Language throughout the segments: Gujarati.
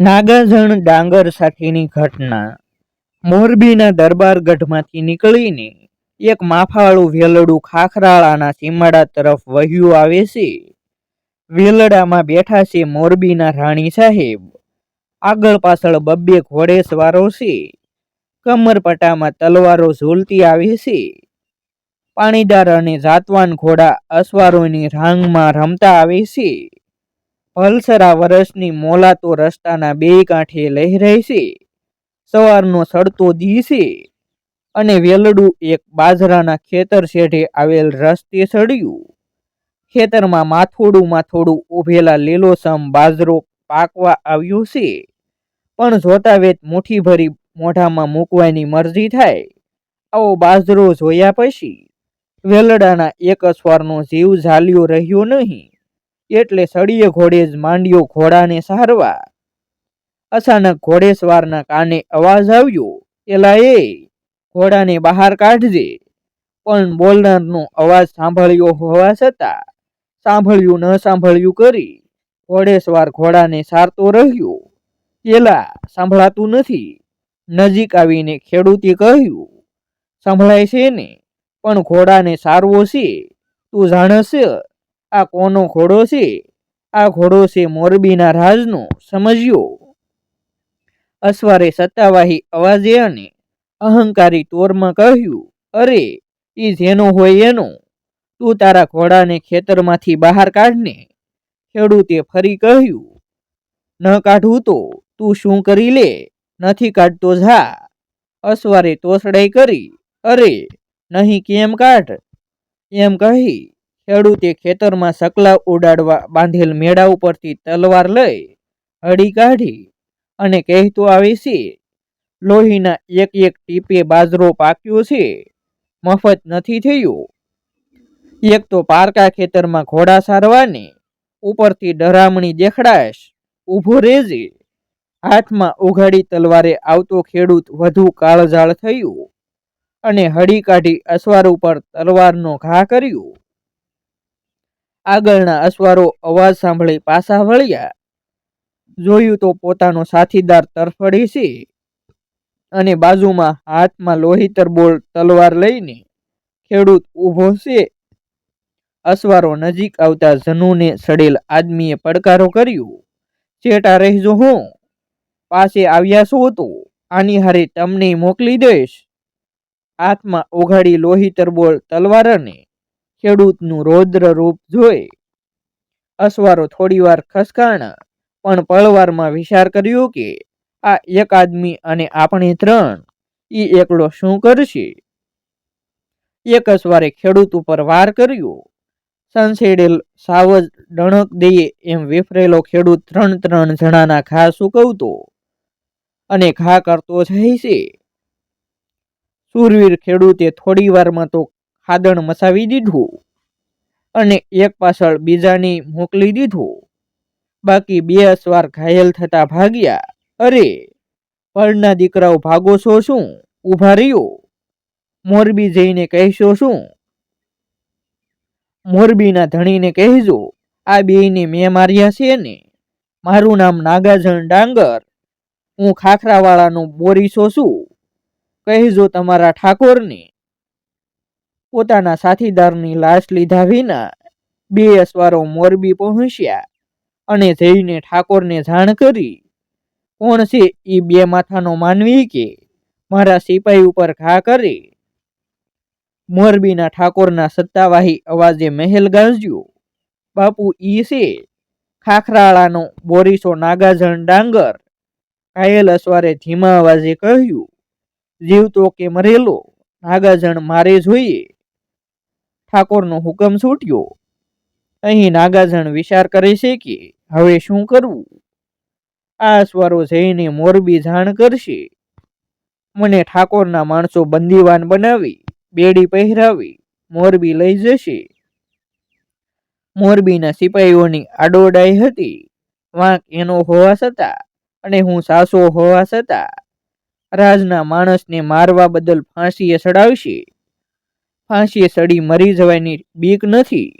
નાગાજણ ડાંગર સાથેની ઘટના. મોરબીના દરબારગઢમાંથી નીકળીને એક માફાળું વેલડું ખાખરાળાના સીમાડા તરફ વહ્યું આવે છે. વેલડામાં બેઠા છે મોરબીના રાણી સાહેબ. આગળ પાછળ બબ્બે ઘોડેસવારો છે. કમરપટામાં તલવારો ઝૂલતી આવે છે. પાણીદાર અને જાતવાન ઘોડા અસવારોની રાંગમાં રમતા આવે છે. ભલસરા વરસની મોલા તો રસ્તાના બે કાંઠે લહેરાય છે. સવારનો સડતો દી છે અને વેલડું એક બાજરાના ખેતર શેઢે આવેલ રસ્તે સડ્યું ખેતરમાં માથોડું માથોડું ઉભેલા લીલોસમ બાજરો પાકવા આવ્યો છે. પણ જોતા વેત ભરી મોઢામાં મૂકવાની મરજી થાય. આવો બાજરો જોયા પછી વેલડાના એક અસવારનો જીવ ઝાલ્યો રહ્યો નહીં. એટલે સળીએ ઘોડે જ માંડ્યો ઘોડાને સારવા અચાનક ઘોડેસવારના કાને અવાજ આવ્યો એલા એ ઘોડાને બહાર કાઢજે. પણ બોલનારનો અવાજ સાંભળ્યો હોવા છતાં, સાંભળ્યું ન સાંભળ્યું કરી ઘોડેસવાર ઘોડાને સારતો રહ્યો. એલા, સાંભળાતું નથી. નજીક આવીને ખેડૂતે કહ્યું, સંભળાય છે ને, પણ ઘોડાને સારવો છે, તું જાણસ આ કોનો ઘોડો છે? આ ઘોડો છે મોરબીના રાજનો, સમજ્યો? અસવારે સત્તાવાહી અવાજે અને અહંકારી તોરમાં કહ્યું, અરે એ જેનો હોય એનો. તું તારા ઘોડાને ખેતરમાંથી બહાર કાઢને. ખેડૂતે ફરી કહ્યું, ન કાઢવું તો તું શું કરી લે? નથી કાઢતો જા. અસવારે તોસડાઈ કરી, અરે, નહીં કેમ કાઢ? એમ કહી ખેડૂતે ખેતરમાં સકલા ઉડાડવા બાંધેલ મેળા ઉપરથી તલવાર લઈ હળી કાઢી અને કહેતો આવે છે, લોહીના એક એક ટીપે બાજરો પાક્યો છે, મફત નથી થયું. એક તો પારકા ખેતરમાં ઘોડા સારવાની, ઉપરથી ડરામણી દેખડાશ, ઊભો રેજે હાથમાં ઉઘાડી તલવારે આવતો ખેડૂત વધુ કાળઝાળ થયું અને હળી કાઢી અસવાર ઉપર તલવારનો ઘા કર્યો. આગળના અસવારો અવાજ સાંભળી પાછા વળ્યા. જોયું તો પોતાનો સાથીદાર તરફડી છે અને બાજુમાં હાથમાં લોહીતર બોલ તલવાર લઈને ખેડૂત ઊભો છે. અસવારો નજીક આવતા જનુને સડેલ આદમીએ પડકારો કર્યો. ચેટા રહેજો હું. પાસે આવ્યા છો તો આની હારે તમને મોકલી દઈશ. હાથમાં ઓઘાડી લોહીતર બોલ તલવાર અને ખેડૂતનું રૌદ્ર રૂપ જોઈ અસવારો થોડીવાર ખસકાણા, પણ પળવારમાં વિચાર કર્યો કે આ એક આદમી અને આપણે ત્રણ એ એકલો શું કરશે? એક અસવારે ખેડૂત ઉપર વાર કર્યો. સંસેડેલ સાવજ ડણક દઈએ એમ વિફરેલો ખેડૂત ત્રણ ત્રણ જણાના ઘા સૂકવતો અને ઘા કરતો જાય છે. સુરવીર ખેડૂતે થોડી વારમાં તો ખાદણ મસાવી દીધું અને એક પાછળ બીજાની મોકલી દીધું. બાકી બે અસવાર ઘાયલ થતા ભાગ્યા. અરે, પળના દીકરાઓ ભાગો છો શું? ઊભા રહ્યો. મોરબી જઈને કહેશો શું? મોરબીના ધણીને કહેજો, આ બેયને મેં માર્યા છે ને. મારું નામ નાગાજણ ડાંગર. હું ખાખરાવાળાનો બોરીસો છું કહેજો તમારા ઠાકોરને. પોતાના સાથીદારની લાશ લીધા વિના બે અસવારો મોરબી પહોંચ્યા અને જઈને ઠાકોરને જાણ કરી. કોણ છે એ બે માથાનો માનવી કે મારા સિપાહી ઉપર ઘા કરે? મોરબીના ઠાકોરના સત્તાવાહી અવાજે મહેલ ગાંજ્યો. બાપુ ઈ છે, ખાખરાળાનો બોરીસો નાગાજણ ડાંગર. ઘાયલ અસવારે ધીમા અવાજે કહ્યું, જીવતો કે મરેલો, નાગાજણ મારે જોઈએ. ઠાકોરનો હુકમ છૂટ્યો. અહીં નાગાજણ વિચાર કરે છે કે હવે શું કરવું? આ સ્વરો જઈને મોરબી જાણ કરશે. મને ઠાકોરના માણસો બંદીવાન બનાવી, બેડી પહેરાવી, મોરબી લઈ જશે. મોરબીના સિપાહીઓની આડોડાઈ હતી. વાંક એનો હોવા છતાં અને હું સાસો હોવા છતાં રાજના માણસને મારવા બદલ ફાંસીએ ચડાવશે. ફાંસીએ સડી મરી જવાની બીક નથી.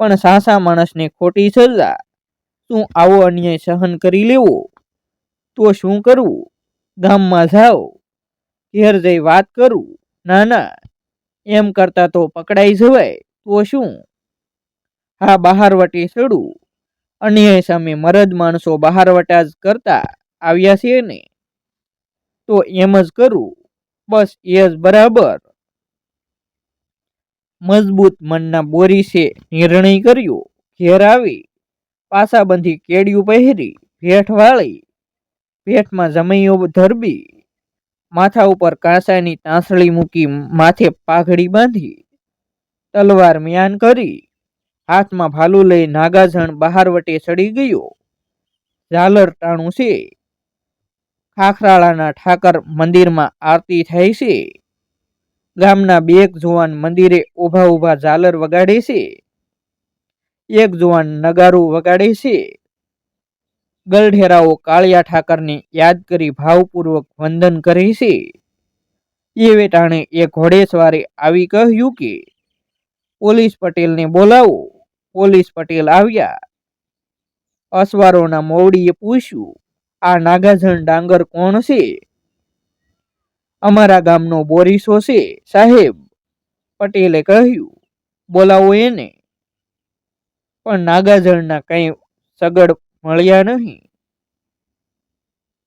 પણ સાસા માણસને ખોટી સજા. શું આવો અન્યાય સહન કરી લેવો? તો શું કરવું? ગામમાં જાઓ. ઘેર જઈ વાત કરું. ના ના. એમ કરતા તો પકડાઈ જવાય. તો શું? હા બહારવટી ચડું અન્યાય સામે મરદ માણસો બહારવટા જ કરતા આવ્યા છે ને. તો એમ જ કરું. બસ એ જ બરાબર. મજબૂત મનના બોરીસે નિર્ણય કર્યો. ઘેર આવી, પાસાબંધી કેડિયું પહેરી ભેઠ વાળી ભેઠમાં જમૈયો ધરબી, માથા ઉપર કાંસાની તાંસળી મૂકી માથે પાઘડી બાંધી, તલવાર મ્યાન કરી, હાથમાં ભાલું લઈ નાગાજણ બહારવટે ચડી ગયો. ઝાલર ટાણું છે. ખાખરાળાના ઠાકર મંદિરમાં આરતી થાય છે. ગામના બે જુવાન મંદિરે ઊભા ઊભા ઝાલર વગાડે છે. એક જુવાન નગારું વગાડે છે. ગલઢેરાઓ કાળિયા ઠાકરને યાદ કરી ભાવપૂર્વક વંદન કરે છે. એ વેટાણે એ ઘોડે સવારે આવી કહ્યું કે, પોલીસ પટેલને બોલાવો. પોલીસ પટેલ આવ્યા. અસવારોના મોવડીએ પૂછ્યું, આ નાગાજણ ડાંગર કોણ છે? અમારા ગામનો બોરીસો છે, સાહેબ, પટેલે કહ્યું, બોલાવો એને. પણ નાગાજળના કંઈ સગડ મળ્યા નહીં.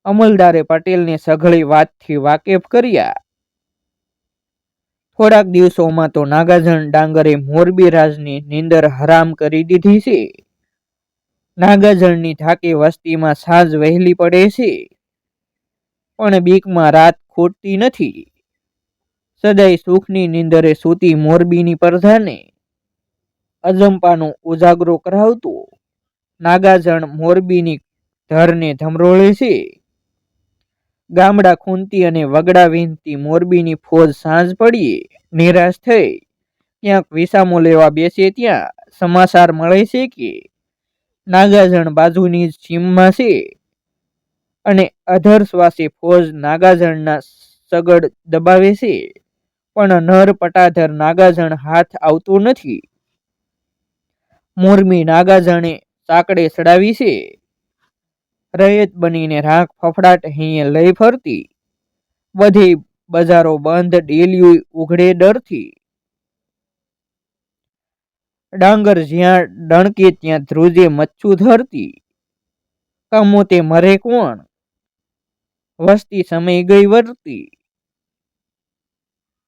અમલદારે પટેલને સઘળી વાતથી વાકેફ કર્યા. થોડાક દિવસોમાં તો નાગાજણ ડાંગરે મોરબી રાજની નીંદર હરામ કરી દીધી છે. નાગાજળની ધાકે વસ્તીમાં સાંજ વહેલી પડે છે. પણ બીકમાં રાત ખૂટતી નથી. સદાય સુખની નીંદરે સૂતી મોરબીની પરધાને અજંપાનું ઉજાગરો કરાવતો. નાગાજણ મોરબીની ધરને ધમરોળે છે. ગામડા ખૂંતી અને વગડા વીંધતી મોરબીની ફોજ સાંજ પડીએ, નિરાશ થઈ. ક્યાંક વિસામો લેવા બેસે ત્યાં, સમાચાર મળે છે કે, નાગાજણ બાજુની જ છે. અને અધર શ્વાસે ફોજ નાગાજણના સગડ દબાવે છે. પણ નર પટાધર નાગાજણ હાથ આવતું નથી. મોરમી નાગાજણે સાંકડે ચડાવી છે. રયત બનીને રાખ ફફડાટ અહીંયા લઈ ફરતી. બધી બજારો બંધ, ડેલીઓ ઉઘડે ડરથી. ડાંગર જ્યાં ડણકે ત્યાં ધ્રુજે મચ્છું ધરતી. કમોતે મરે કોણ? વસ્તી સમય ગઈ વર્તી.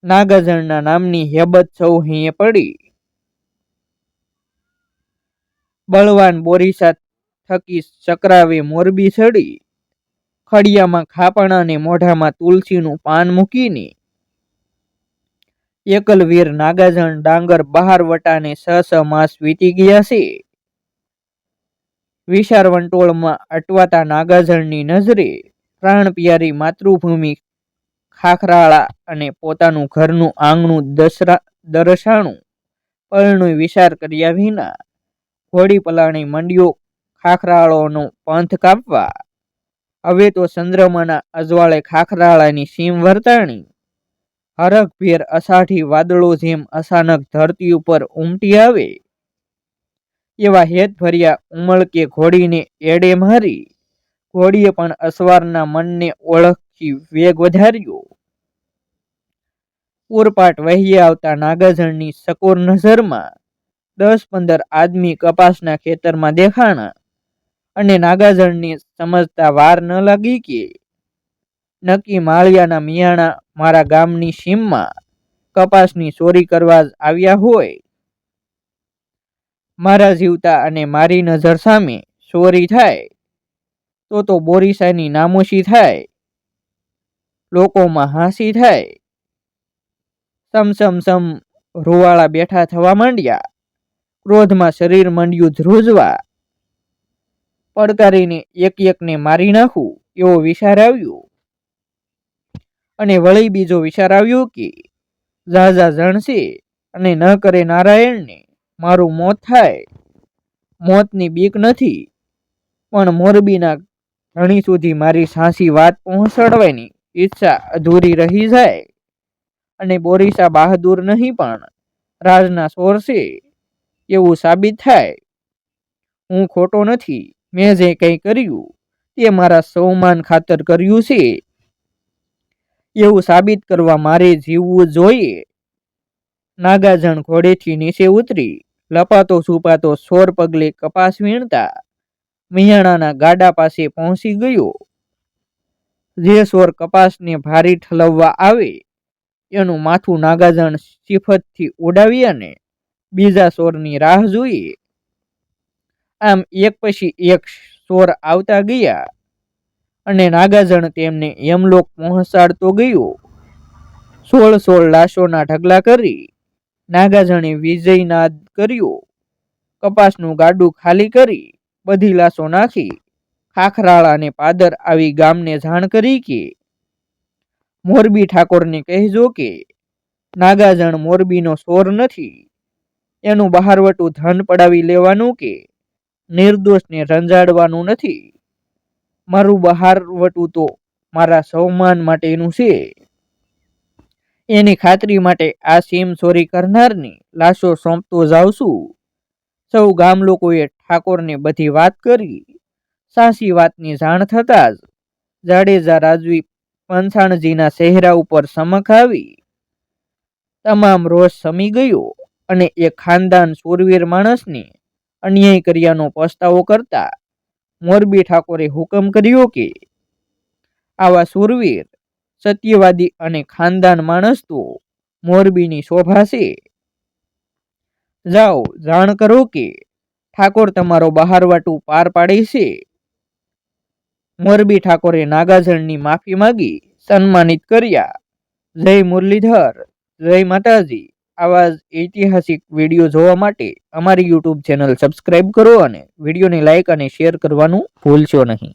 નાગાજણના નામની હેબત સૌ હિંએ પડી. બળવાન બોરીસા થકી ચક્રાવે મોરબી ચડી ખડિયામાં ખાપણ અને મોઢામાં તુલસીનું પાન મૂકીને. એકલવીર નાગાજણ ડાંગર બહાર વટાને સ સ માસ વીતી ગયા છે. વિશાળ વંટોળમાં અટવાતા નાગાજણની નજરે પ્રાણ પ્યારી માતૃભૂમિ, ખાખરાળા અને પોતાનું ઘરનું આંગણું દસરા, દરસાણું પરણું વિચાર કર્યા વિના ઘોડી પલાણી મંડ્યો ખાખરાળોનો પંથ કાપવા. હવે તો ચંદ્રમાના અજવાળે ખાખરાળાની સીમ વર્તાણી. હરખભેર અષાઢી વાદળો જેમ અચાનક ધરતી ઉપર ઉમટી આવે. એવા હેત ભર્યા ઉમળકે ઘોડીને એડે મારી. ઘોડીએ પણ અસવારના મનને ઓળખી વેગ વધાર્યો. પૂરપાટ વહી આવતા નાગાજણની સકોર નજરમાં દસ પંદર આદમી કપાસના ખેતરમાં દેખાણા અને નાગાજણને સમજતા વાર ન લાગી કે નક્કી માળિયાના મિયાણા મારા ગામની સીમમાં કપાસની ચોરી કરવા આવ્યા હોય. મારા જીવતા અને મારી નજર સામે ચોરી થાય. તો તો બોરીસાની નામોશી થાય, લોકોમાં હાંસી થાય, સમ સમ સમ રૂવાળા બેઠા થવા માંડ્યા, ક્રોધમાં શરીર માંડ્યું ધ્રુજવા, પડકારીને એક એકને મારી નાખું એવો વિચાર આવ્યો. અને વળી બીજો વિચાર આવ્યો કે, ઝાઝા જણશે અને ન કરે નારાયણને મારું મોત થાય. મોતની બીક નથી, પણ મોરબીના ધણી સુધી મારી સાંસી વાત પહોંચાડવાની ઈચ્છા અધૂરી રહી જાય. અને બોરીસા બહાદુર નહીં પણ રાજના સોરસે એવું સાબિત થાય. હું ખોટો નથી, મેં જે કંઈ કર્યું તે મારા સૌમાન ખાતર કર્યું છે. એવું સાબિત કરવા મારે જીવવું જોઈએ. નાગાજણ ઘોડેથી નીચે ઉતરી, લપાતો છુપાતો સોર પગલે કપાસ વીણતા મિયાણાના ગાડા પાસે પહોંચી ગયો. જે સ્વર કપાસને ભારી ઠલવવા આવે, એનું માથું નાગાજણ સિફતથી ઉડાવી અને બીજા સ્વરની રાહ જોઈએ. આમ એક પછી એક સ્વર આવતા ગયા અને નાગાજણ તેમને યમલોક પહોંચાડતો ગયો. સોળ સોળ લાશોના ઢગલા કરી નાગાજણે વિજયનાદ કર્યો. કપાસનું ગાડું ખાલી કરી બધી લાશો નાખી ખાખરાળા અને પાદર આવી ગામને જાણ કરી કે, મોરબી ઠાકોરને કહેજો કે, નાગાજણ મોરબીનો સોર નથી. એનું બહારવટું ધન પડાવી લેવાનું કે, નિર્દોષને રંજાડવાનું નથી. મારું બહારવટું તો મારા સૌમાન માટેનું છે. એની ખાતરી માટે આ સીમ ચોરી કરનારની લાશો સોંપતો જાઉં છું. સૌ ગામ લોકોએ ઠાકોરને બધી વાત કરી. સાસી વાતની જાણ થતાં જ જાડેજા રાજવી પંચાણજીના ચહેરા ઉપર સમક તમામ રોષ સમી ગયો અને એ ખાનદાન શૂરવીર માણસને અન્યાય કર્યાનો પસ્તાવો કરતા મોરબી ઠાકોરે હુકમ કર્યો કે આવા શૂરવીર, સત્યવાદી અને ખાનદાન માણસ તો મોરબીની શોભા છે. જાઓ જાણ કરો કે ઠાકોર તમારો બહારવાટું પાર પાડે મોરબી ઠાકોરે નાગાજણની માફી માંગી, સન્માનિત કર્યા. જય મુરલીધર, જય માતાજી. આવા ઐતિહાસિક વીડિયો જોવા માટે અમારી યુટ્યુબ ચેનલ સબસ્ક્રાઈબ કરો અને વિડીયોને લાઈક અને શેર કરવાનું ભૂલશો નહીં.